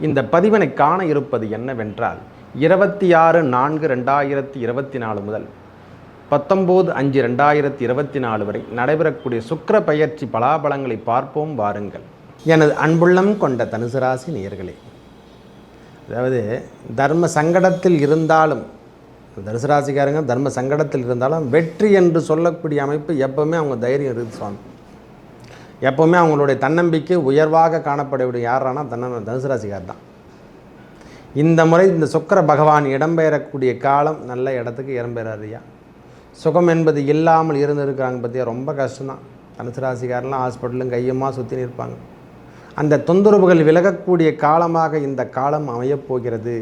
இந்த பதிவினை காண இருப்பது என்னவென்றால் இருபத்தி ஆறு நான்கு ரெண்டாயிரத்தி இருபத்தி நாலு முதல் பத்தொம்போது அஞ்சு ரெண்டாயிரத்தி இருபத்தி நாலு வரை நடைபெறக்கூடிய சுக்கர பயிற்சி பலாபலங்களை பார்ப்போம் வாருங்கள். எனது அன்புள்ளம் கொண்ட தனுசு ராசி அதாவது தர்ம சங்கடத்தில் இருந்தாலும் தனுசு ராசிக்காரங்க தர்ம சங்கடத்தில் இருந்தாலும் வெற்றி என்று சொல்லக்கூடிய அமைப்பு எப்பவுமே அவங்க தைரியம் இருக்குது சுவாமி. எப்போவுமே அவங்களுடைய தன்னம்பிக்கை உயர்வாக காணப்படக்கூடிய யாரானா தன்ன தனுசு ராசிக்கார் தான். இந்த முறை இந்த சுக்கர பகவான் இடம்பெயரக்கூடிய காலம் நல்ல இடத்துக்கு இடம்பெறாருயா சுகம் என்பது இல்லாமல் இருந்திருக்கிறாங்க பற்றியா ரொம்ப கஷ்டம்தான். தனுசு ராசிக்காரெலாம் ஹாஸ்பிட்டலும் கையுமா சுற்றி நிற்பாங்க. அந்த தொந்தரவுகள் விலகக்கூடிய காலமாக இந்த காலம் அமையப் போகிறது.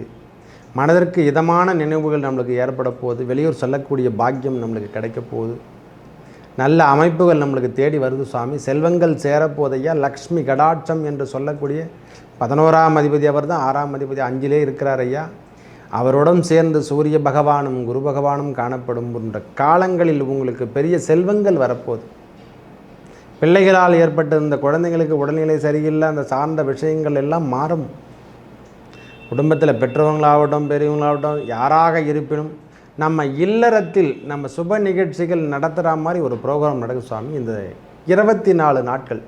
மனதிற்கு இதமான நினைவுகள் நம்மளுக்கு ஏற்பட போகுது. வெளியூர் செல்லக்கூடிய பாக்கியம் நம்மளுக்கு கிடைக்க போகுது. நல்ல அமைப்புகள் நம்மளுக்கு தேடி வருது சுவாமி. செல்வங்கள் சேரப்போதையா லக்ஷ்மி கடாட்சம் என்று சொல்லக்கூடிய பதினோராம் அதிபதி அவர் தான் ஆறாம் அதிபதி அஞ்சிலே இருக்கிறார் ஐயா. அவருடன் சேர்ந்து சூரிய பகவானும் குரு பகவானும் காணப்படும் என்ற காலங்களில் உங்களுக்கு பெரிய செல்வங்கள் வரப்போகுது. பிள்ளைகளால் ஏற்பட்ட இந்த குழந்தைங்களுக்கு உடல்நிலை சரியில்லை அந்த சார்ந்த விஷயங்கள் எல்லாம் மாறும். குடும்பத்தில் பெற்றவங்களாகட்டும் பெரியவங்களாகட்டும் யாராக இருப்பினும் நம்ம இல்லறத்தில் நம்ம சுப நிகழ்ச்சிகள் நடத்துகிற மாதிரி ஒரு ப்ரோக்ராம் நடக்கும் சுவாமி. இந்த இருபத்தி நாலு நாட்கள்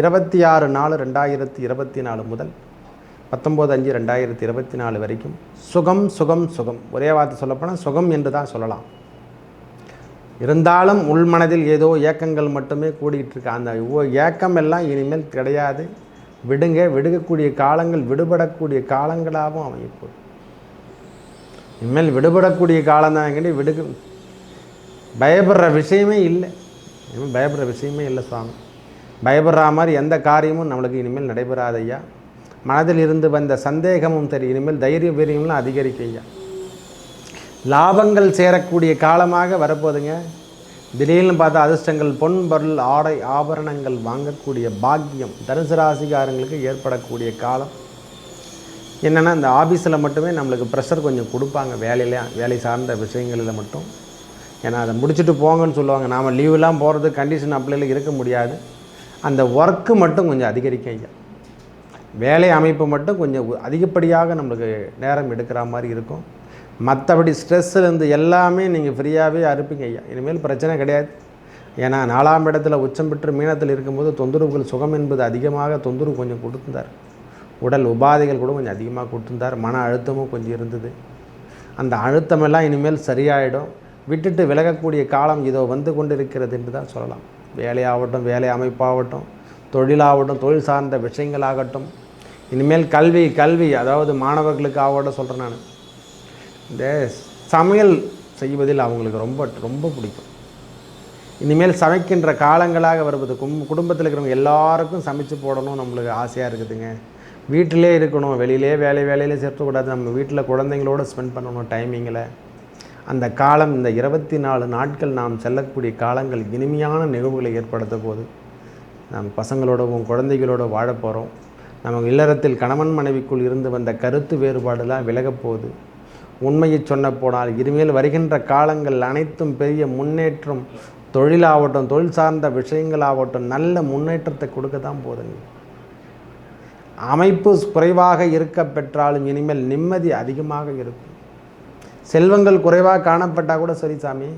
இருபத்தி ஆறு நாலு ரெண்டாயிரத்தி இருபத்தி நாலு முதல் பத்தொம்போது அஞ்சு ரெண்டாயிரத்தி இருபத்தி நாலு வரைக்கும் சுகம் சுகம் சுகம். ஒரே வார்த்தை சொல்லப்போனால் சுகம் என்று தான் சொல்லலாம். இருந்தாலும் உள்மனதில் ஏதோ ஏக்கங்கள் மட்டுமே கூடிகிட்டு இருக்கு. அந்த ஏக்கம் எல்லாம் இனிமேல் கிடையாது. விடுங்க விடுகக்கூடிய காலங்கள் விடுபடக்கூடிய காலங்களாகவும் அமையப்போகுது இனிமேல் விடுபடக்கூடிய காலம் தான் விடுக பயப்படுற விஷயமே இல்லை. இனிமேல் பயப்படுற விஷயமே இல்லை சுவாமி. பயப்படுற மாதிரி எந்த காரியமும் நம்மளுக்கு இனிமேல் நடைபெறாத ஐயா மனதில் இருந்து வந்த சந்தேகமும் சரி இனிமேல் தைரிய வீரியம்லாம் அதிகரிக்கும் ஐயா லாபங்கள் சேரக்கூடிய காலமாக வரப்போகுதுங்க. திடீர்னு பார்த்தா அதிர்ஷ்டங்கள் பொன் பொருள் ஆடை ஆபரணங்கள் வாங்கக்கூடிய பாக்கியம் தனுசு ராசிக்காரங்களுக்கு ஏற்படக்கூடிய காலம். என்னென்னா இந்த ஆஃபீஸில் மட்டுமே நம்மளுக்கு ப்ரெஷர் கொஞ்சம் கொடுப்பாங்க. வேலையில் வேலை சார்ந்த விஷயங்களில் மட்டும். ஏன்னா அதை முடிச்சுட்டு போங்கன்னு சொல்லுவாங்க. நாம் லீவெலாம் போகிறது கண்டிஷன் அப்ளைல இருக்க முடியாது. அந்த ஒர்க்கு மட்டும் கொஞ்சம் அதிகரிக்க ஐயா. வேலை அமைப்பு மட்டும் கொஞ்சம் அதிகப்படியாக நம்மளுக்கு நேரம் எடுக்கிற மாதிரி இருக்கும். மற்றபடி ஸ்ட்ரெஸ்ஸுலேருந்து எல்லாமே நீங்கள் ஃப்ரீயாகவே அறுப்பீங்க ஐயா. இனிமேல் பிரச்சனை கிடையாது. ஏன்னா நாலாம் இடத்துல உச்சம் பெற்று மீனத்தில் இருக்கும்போது தொந்தரவுகள் சுகம் என்பது அதிகமாக தொந்தரவு கொஞ்சம் கொடுத்துருந்தார். உடல் உபாதைகள் கூட கொஞ்சம் அதிகமாக கொடுத்துருந்தார். மன அழுத்தமும் கொஞ்சம் இருந்தது. அந்த அழுத்தமெல்லாம் இனிமேல் சரியாயிடும். விட்டுட்டு விலகக்கூடிய காலம் இதோ வந்து கொண்டு இருக்கிறது என்று தான் சொல்லலாம். வேலையாகட்டும் வேலை அமைப்பாகட்டும் தொழிலாகட்டும் தொழில் சார்ந்த விஷயங்களாகட்டும். இனிமேல் கல்வி கல்வி அதாவது மாணவர்களுக்கு ஆகட்டும் சொல்கிறேன் நான். இந்த சமையல் செய்வதில் அவங்களுக்கு ரொம்ப ரொம்ப பிடிக்கும். இனிமேல் சமைக்கின்ற காலங்களாக வருவது கும் குடும்பத்தில் இருக்கிறவங்க எல்லாருக்கும் சமைச்சு போடணும் நம்மளுக்கு ஆசையாக இருக்குதுங்க. வீட்டிலே இருக்கணும் வெளியிலே வேலை வேலையிலே சேர்த்துக்கூடாது. நம்ம வீட்டில் குழந்தைங்களோட ஸ்பெண்ட் பண்ணணும் டைமிங்கில் அந்த காலம் இந்த இருபத்தி நாலு நாட்கள் நாம் செல்லக்கூடிய காலங்கள் இனிமையான நிகழ்வுகளை ஏற்படுத்த போது நாம் பசங்களோடவும் குழந்தைகளோட வாழ போகிறோம் நம்ம இல்லறத்தில் கணவன் மனைவிக்குள் இருந்து வந்த கருத்து வேறுபாடெல்லாம் விலகப்போகுது உண்மையை சொன்ன போனால் இனிமேல் வருகின்ற காலங்கள் அனைத்தும் பெரிய முன்னேற்றம் தொழிலாகட்டும் தொழில் சார்ந்த விஷயங்களாகட்டும் நல்ல முன்னேற்றத்தை கொடுக்க தான் போதுங்க அமைப்பு குறைவாக இருக்க பெற்றாலும் இனிமேல் நிம்மதி அதிகமாக இருக்கும். செல்வங்கள் குறைவாக காணப்பட்டால் கூட சரி சாமி.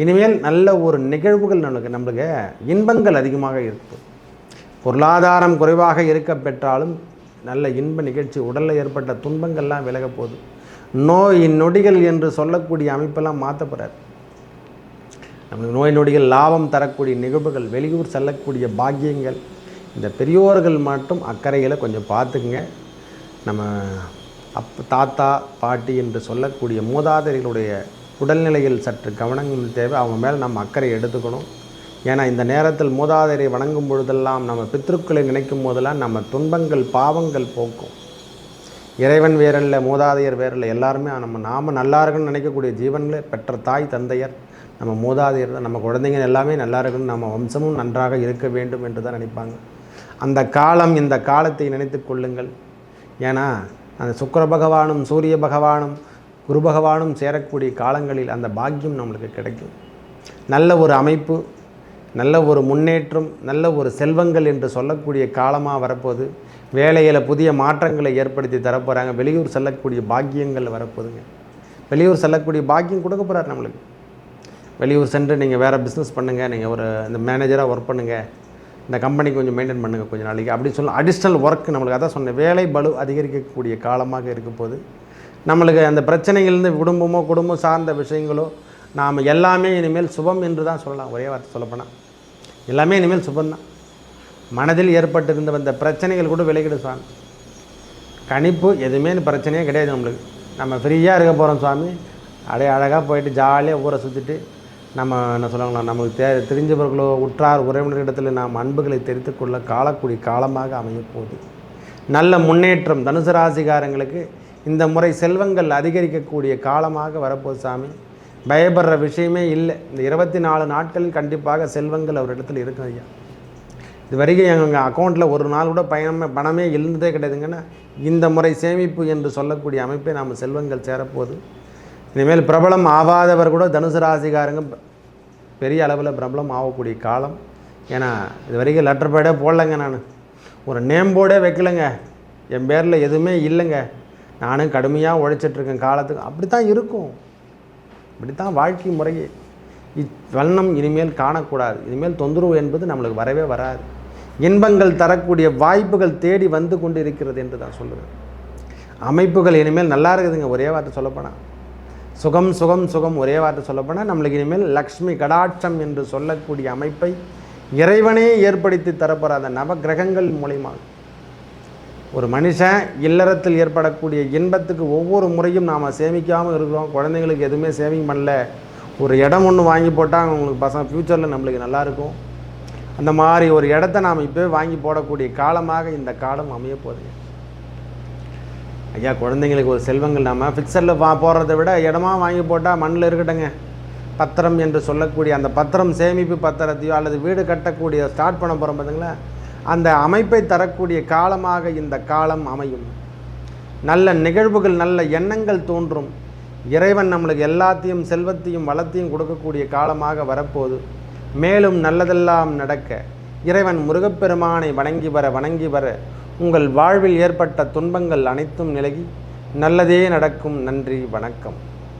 இனிமேல் நல்ல ஒரு நிகழ்வுகள் நம்மளுக்கு நம்மளுக்கு இன்பங்கள் அதிகமாக இருக்கும். பொருளாதாரம் குறைவாக இருக்க பெற்றாலும் நல்ல இன்ப நிகழ்ச்சி உடலில் ஏற்பட்ட துன்பங்கள்லாம் விலக போகுது. நோய் நொடிகள் என்று சொல்லக்கூடிய அமைப்பெல்லாம் மாற்றப்படுறார் நம்மளுக்கு நோய் நொடிகள் லாபம் தரக்கூடிய நிகழ்வுகள் வெளியூர் செல்லக்கூடிய பாக்கியங்கள் இந்த பெரியோர்கள் மட்டும் அக்கறையில் கொஞ்சம் பார்த்துக்குங்க. நம்ம அப் தாத்தா பாட்டி என்று சொல்லக்கூடிய மூதாதையர்களுடைய உடல்நிலையில் சற்று கவனங்கள் தேவை. அவங்க மேலே நம்ம அக்கறை எடுத்துக்கணும். ஏன்னா இந்த நேரத்தில் மூதாதையரை வணங்கும் பொழுதெல்லாம் நம்ம பித்ருக்களை நினைக்கும் போதெல்லாம் நம்ம துன்பங்கள் பாவங்கள் போக்கும். இறைவன் வேறல்ல மூதாதையர் வேறல்ல எல்லாருமே நம்ம நாம் நல்லா இருக்குன்னு நினைக்கக்கூடிய ஜீவன்களே பெற்ற தாய் தந்தையர் நம்ம மூதாதையர் தான். நம்ம குழந்தைங்க எல்லாமே நல்லா இருக்குன்னு நம்ம வம்சமும் நன்றாக இருக்க வேண்டும் என்று தான் நினைப்பாங்க. அந்த காலம் இந்த காலத்தை நினைத்து கொள்ளுங்கள். ஏன்னா அந்த சுக்கர பகவானும் சூரிய பகவானும் குரு பகவானும் சேரக்கூடிய காலங்களில் அந்த பாக்கியம் நம்மளுக்கு கிடைக்கும். நல்ல ஒரு அமைப்பு நல்ல ஒரு முன்னேற்றம் நல்ல ஒரு செல்வங்கள் என்று சொல்லக்கூடிய காலமாக வரப்போகுது. வேலையில் புதிய மாற்றங்களை ஏற்படுத்தி தரப்போகிறாங்க வெளியூர் செல்லக்கூடிய பாக்கியங்கள் வரப்போகுதுங்க. வெளியூர் செல்லக்கூடிய பாக்கியம் கொடுக்க போகிறார் நம்மளுக்கு. வெளியூர் சென்று நீங்கள் வேறு பிஸ்னஸ் பண்ணுங்கள் நீங்கள் ஒரு இந்த மேனேஜராக ஒர்க் பண்ணுங்கள் இந்த கம்பெனி கொஞ்சம் மெயின்டைன் பண்ணுங்கள் கொஞ்சம் நாளைக்கு அப்படின்னு சொல்லி அடிஷ்னல் ஒர்க் நம்மளுக்கு அதான் சொன்னேன். வேலை பலு அதிகரிக்கக்கூடிய காலமாக இருக்கும்போது போது நம்மளுக்கு அந்த பிரச்சனைகள்லேருந்து குடும்பமோ குடும்பம் சார்ந்த விஷயங்களோ நாம் எல்லாமே இனிமேல் சுபம் என்று தான் சொல்லலாம். ஒரே வார்த்தை சொல்லப்போனால் எல்லாமே இனிமேல் சுபம்தான் மனதில் ஏற்பட்டிருந்த அந்த பிரச்சனைகள் கூட விலகிடும் சுவாமி கணிப்பு எதுவுமே பிரச்சனையே கிடையாது நம்மளுக்கு. நம்ம ஃப்ரீயாக இருக்க போகிறோம் சுவாமி அப்படியே அழகாக போயிட்டு ஜாலியாக ஊரை சுற்றிட்டு நம்ம என்ன சொல்லுவாங்களா நமக்கு தே தெரிஞ்சவர்களோ உற்றார் உறவினரிடத்தில் நாம் அன்புகளை தெரிந்து கொள்ள காலக்கூடிய காலமாக அமையப்போகுது. நல்ல முன்னேற்றம் தனுசு ராசிகாரங்களுக்கு இந்த முறை செல்வங்கள் அதிகரிக்கக்கூடிய காலமாக வரப்போகுது சாமி. பயப்படுற விஷயமே இல்லை. இந்த இருபத்தி நாலு நாட்களில் கண்டிப்பாக செல்வங்கள் அவரிடத்தில் இருக்கும் ஐயா. இது வரைக்கும் எங்கள் அக்கௌண்ட்டில் ஒரு நாள் கூட பயணமே பணமே இருந்ததே கிடையாதுங்கன்னா இந்த முறை சேமிப்பு என்று சொல்லக்கூடிய அமைப்பை நாம் செல்வங்கள் சேரப்போகுது. இனிமேல் பிரபலம் ஆகாதவர் கூட தனுசு ராசிக்காரங்க பெரிய அளவில் பிரபலம் ஆகக்கூடிய காலம். ஏன்னா இது வரைக்கும் லெட்டர் பேடே போடலைங்க நான். ஒரு நேம் போர்டே வைக்கலைங்க. என் பேரில் எதுவுமே இல்லைங்க. நானும் கடுமையாக உழைச்சிட்ருக்கேன் காலத்துக்கு. அப்படி தான் இருக்கும். இப்படி தான் வாழ்க்கை முறையே. இவ்வண்ணம் இனிமேல் காணக்கூடாது. இனிமேல் தொந்தரவு என்பது நம்மளுக்கு வரவே வராது. இன்பங்கள் தரக்கூடிய வாய்ப்புகள் தேடி வந்து கொண்டு இருக்கிறது என்று தான் சொல்லுவேன். அமைப்புகள் இனிமேல் நல்லா இருக்குதுங்க. ஒரே வார்த்தை சொல்லப்போனால் சுகம் சுகம் சுகம் ஒரே வார்த்தை சொல்லப்போனால் நம்மளுக்கு இனிமேல் லக்ஷ்மி கடாட்சம் என்று சொல்லக்கூடிய அமைப்பை இறைவனே ஏற்படுத்தி தரப்போகிற அந்த நவக்கிரகங்கள் மூலிமா ஒரு மனுஷன் இல்லறத்தில் ஏற்படக்கூடிய இன்பத்துக்கு ஒவ்வொரு முறையும் நாம் சேமிக்காமல் இருக்கிறோம். குழந்தைங்களுக்கு எதுவுமே சேவிங் பண்ணல. ஒரு இடம் ஒன்று வாங்கி போட்டால் அவங்களுக்கு பசங்க ஃப்யூச்சரில் நம்மளுக்கு நல்லாயிருக்கும் அந்த மாதிரி ஒரு இடத்த நாம் இப்போ வாங்கி போடக்கூடிய காலமாக இந்த காலம் அமைய போகுதுங்க ஐயா குழந்தைங்களுக்கு ஒரு செல்வங்கள் இல்லாமல் ஃபிக்சரில் வா போடுறத விட இடமா வாங்கி போட்டால் மண்ணில் இருக்கட்டுங்க. பத்திரம் என்று சொல்லக்கூடிய அந்த பத்திரம் சேமிப்பு பத்திரத்தையோ அல்லது வீடு கட்டக்கூடிய ஸ்டார்ட் பண்ண போகிறோம் பார்த்தீங்களா அந்த அமைப்பை தரக்கூடிய காலமாக இந்த காலம் அமையும். நல்ல நிகழ்வுகள் நல்ல எண்ணங்கள் தோன்றும். இறைவன் நம்மளுக்கு எல்லாத்தையும் செல்வத்தையும் வளத்தையும் கொடுக்கக்கூடிய காலமாக வரப்போகுது. மேலும் நல்லதெல்லாம் நடக்க இறைவன் முருகப்பெருமானை வணங்கி வர வணங்கி வர உங்கள் வாழ்வில் ஏற்பட்ட துன்பங்கள் அனைத்தும் நிலகி நல்லதே நடக்கும். நன்றி வணக்கம்.